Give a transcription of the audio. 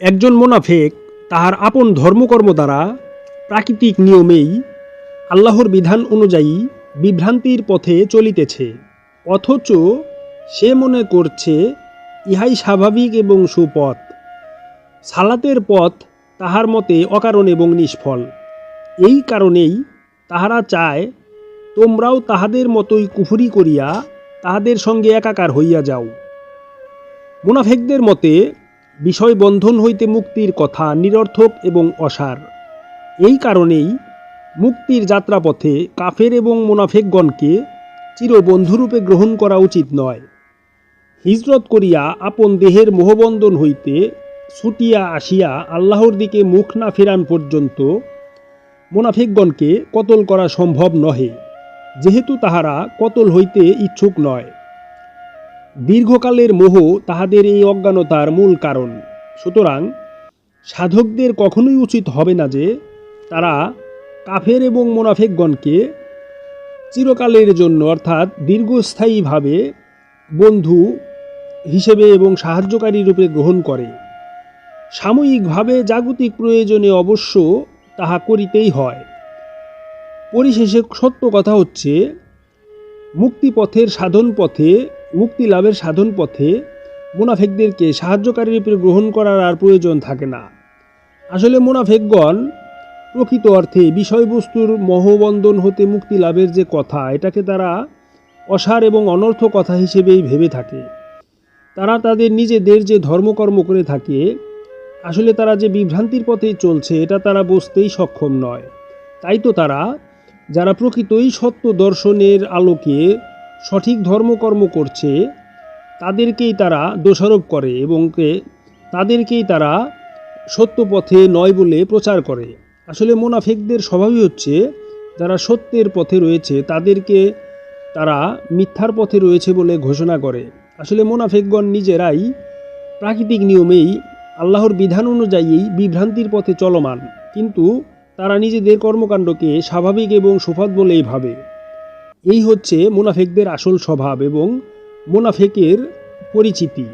একজন মোনাফেক তাহার আপন ধর্মকর্ম দ্বারা প্রাকৃতিক নিয়মেই আল্লাহর বিধান অনুযায়ী বিভ্রান্তির পথে চলিতেছে। অথচ সে মনে করছে, ইহাই স্বাভাবিক এবং সুপথ। সালাতের পথ তাহার মতে অকারণ এবং নিষ্ফল। এই কারণেই তাহারা চায়, তোমরাও তাহাদের মতোই কুফুরি করিয়া তাহাদের সঙ্গে একাকার হইয়া যাও। মুনাফেকদের মতে বিষয় বন্ধন হইতে মুক্তির কথা নিরর্থক এবং অসার। এই কারণেই মুক্তির যাত্রাপথে কাফের এবং মুনাফেকগণকে চিরবন্ধুরূপে গ্রহণ করা উচিত নয়। হিজরত করিয়া আপন দেহের মোহবন্ধন হইতে ছুটিয়া আসিয়া আল্লাহর দিকে মুখ না ফেরান পর্যন্ত মোনাফেকগণকে কতল করা সম্ভব নহে, যেহেতু তাহারা কতল হইতে ইচ্ছুক নয়। দীর্ঘকালের মোহ তাহাদের এই অজ্ঞানতার মূল কারণ। সুতরাং সাধকদের কখনোই উচিত হবে না যে তারা কাফের এবং মোনাফেকগণকে চিরকালের জন্য অর্থাৎ দীর্ঘস্থায়ীভাবে বন্ধু হিসেবে এবং সাহায্যকারী রূপে গ্রহণ করে। সাময়িকভাবে জাগতিক প্রয়োজনে অবশ্য তাহা করিতেই হয়। পরিশেষে সত্য কথা হচ্ছে, মুক্তিপথের সাধন পথে মুক্তি লাভের সাধন পথে মুনাফেকদেরকে সাহায্যকারী রূপে গ্রহণ করার আর প্রয়োজন থাকে না। আসলে মুনাফেকগণ প্রকৃত অর্থে বিষয়বস্তুর মোহবন্ধন হতে মুক্তি লাভের যে কথা, এটাকে তারা অসার এবং অনর্থ কথা হিসেবেই ভেবে থাকে। তারা তাদের নিজেদের যে ধর্মকর্ম করে থাকে, আসলে তারা যে বিভ্রান্তির পথে চলছে, এটা তারা বুঝতেই সক্ষম নয়। তাই তো তারা, যারা প্রকৃতই সত্য দর্শনের আলোকে সঠিক ধর্মকর্ম করছে, তাদেরকেই তারা দোষারোপ করে এবং তাদেরকেই তারা সত্য পথে নয় বলে প্রচার করে। আসলে মোনাফেকদের স্বভাবই হচ্ছে, যারা সত্যের পথে রয়েছে, তাদেরকে তারা মিথ্যার পথে রয়েছে বলে ঘোষণা করে। আসলে মোনাফেকগণ নিজেরাই প্রাকৃতিক নিয়মেই আল্লাহর বিধান অনুযায়ী বিভ্রান্তির পথে চলমান। কিন্তু তারা নিজেদের কর্মকাণ্ডকে স্বাভাবিক এবং সুফদ বলেই ভাবে। এই হচ্ছে মুনাফেকদের আসল স্বভাব এবং মোনাফেকের পরিচিতি।